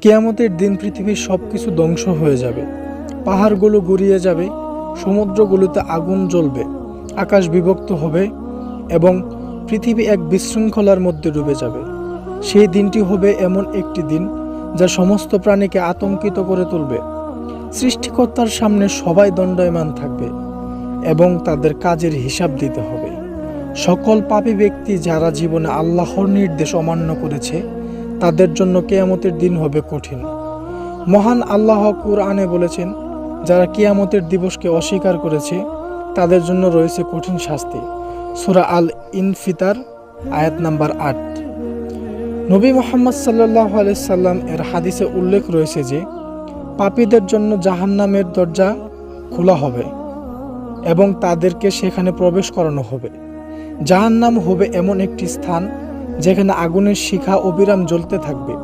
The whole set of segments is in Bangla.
কেয়ামতের দিন পৃথিবীর সব কিছু ধ্বংস হয়ে যাবে। পাহাড়গুলো গড়িয়ে যাবে, সমুদ্রগুলোতে আগুন জ্বলবে, আকাশ বিভক্ত হবে এবং পৃথিবী এক বিশৃঙ্খলার মধ্যে ডুবে যাবে। সেই দিনটি হবে এমন একটি দিন যা সমস্ত প্রাণীকে আতঙ্কিত করে তুলবে। সৃষ্টিকর্তার সামনে সবাই দণ্ডায়মান থাকবে এবং তাদের কাজের হিসাব দিতে হবে। সকল পাপী ব্যক্তি যারা জীবনে আল্লাহর নির্দেশ অমান্য করেছে তাদের জন্য কেয়ামতের দিন হবে কঠিন। মহান আল্লাহ কুরআনে বলেছেন, যারা কিয়ামতের দিবসকে অস্বীকার করেছে, তাদের জন্য রয়েছে কঠিন শাস্তি। সূরা আল ইনফিতার আয়াত নাম্বার আট। নবী মোহাম্মদ সাল্লাহ সাল্লাম এর হাদিসে উল্লেখ রয়েছে যে, পাপীদের জন্য জাহান্নামের দরজা খোলা হবে এবং তাদেরকে সেখানে প্রবেশ করানো হবে। জাহান্নাম হবে এমন একটি স্থান যেখানে আগুনের শিখা অবিরাম জ্বলতে থাকবে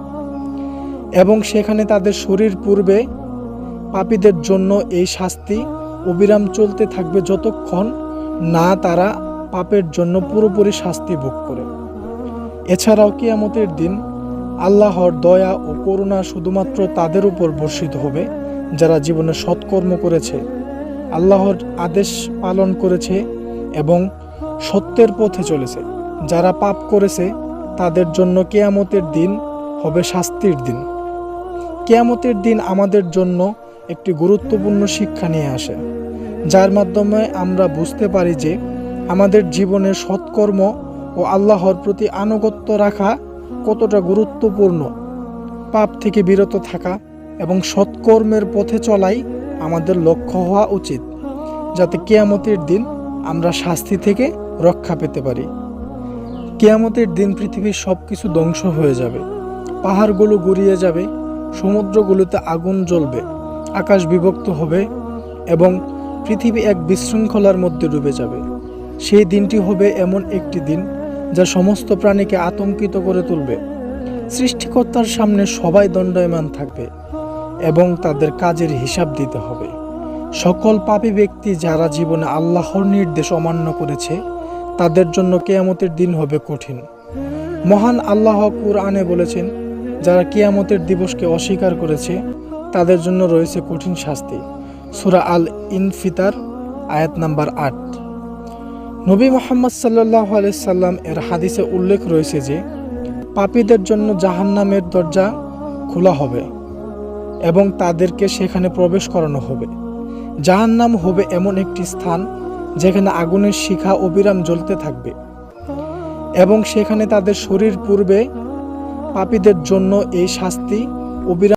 এবং সেখানে তাদের শরীর পূর্বে পাপীদের জন্য এই শাস্তি অবিরাম চলতে থাকবে যতক্ষণ না তারা পাপের জন্য পুরোপুরি শাস্তি ভোগ করে। এছাড়াও কিয়ামতের দিন আল্লাহর দয়া ও করুণা শুধুমাত্র তাদের উপর বর্ষিত হবে, যারা জীবনে সৎকর্ম করেছে, আল্লাহর আদেশ পালন করেছে এবং সত্যের পথে চলেছে। যারা পাপ করেছে তাদের জন্য কেয়ামতের দিন হবে শাস্তির দিন। কেয়ামতের দিন আমাদের জন্য একটি গুরুত্বপূর্ণ শিক্ষা নিয়ে আসে, যার মাধ্যমে আমরা বুঝতে পারি যে আমাদের জীবনের সৎকর্ম ও আল্লাহর প্রতি আনুগত্য রাখা কতটা গুরুত্বপূর্ণ, পাপ থেকে বিরত থাকা এবং সৎকর্মের পথে চলাই আমাদের লক্ষ্য হওয়া উচিত, যাতে কেয়ামতের দিন আমরা শাস্তি থেকে রক্ষা পেতে পারি। কেয়ামতের দিন পৃথিবীর সব কিছু ধ্বংস হয়ে যাবে। পাহাড়গুলো গড়িয়ে যাবে, সমুদ্রগুলোতে আগুন জ্বলবে, আকাশ বিভক্ত হবে এবং পৃথিবী এক বিশৃঙ্খলার মধ্যে ডুবে যাবে। সেই দিনটি হবে এমন একটি দিন যা সমস্ত প্রাণীকে আতঙ্কিত করে তুলবে। সৃষ্টিকর্তার সামনে সবাই দণ্ডায়মান থাকবে এবং তাদের কাজের হিসাব দিতে হবে। সকল পাপী ব্যক্তি যারা জীবনে আল্লাহর নির্দেশ অমান্য করেছে তাদের জন্য কেয়ামতের দিন হবে কঠিন। মহান আল্লাহ কুরআনে বলেছেন, যারা কিয়ামতের দিবসকে অস্বীকার করেছে, তাদের জন্য রয়েছে কঠিন শাস্তি। সুরা আল ইনফিতার আয়াত নাম্বার আট। নবী মোহাম্মদ সাল্লাহ সাল্লাম এর হাদিসে উল্লেখ রয়েছে যে, পাপীদের জন্য জাহান্নামের দরজা খোলা হবে এবং তাদেরকে সেখানে প্রবেশ করানো হবে। জাহান্নাম হবে এমন একটি স্থান যেখানে আগুনের শিখা অবিরাম জ্বলতে থাকবে। এবং সেখানে তাদের শরীর পূর্বে পাপীদের জন্য এই শাস্তি অবিরাম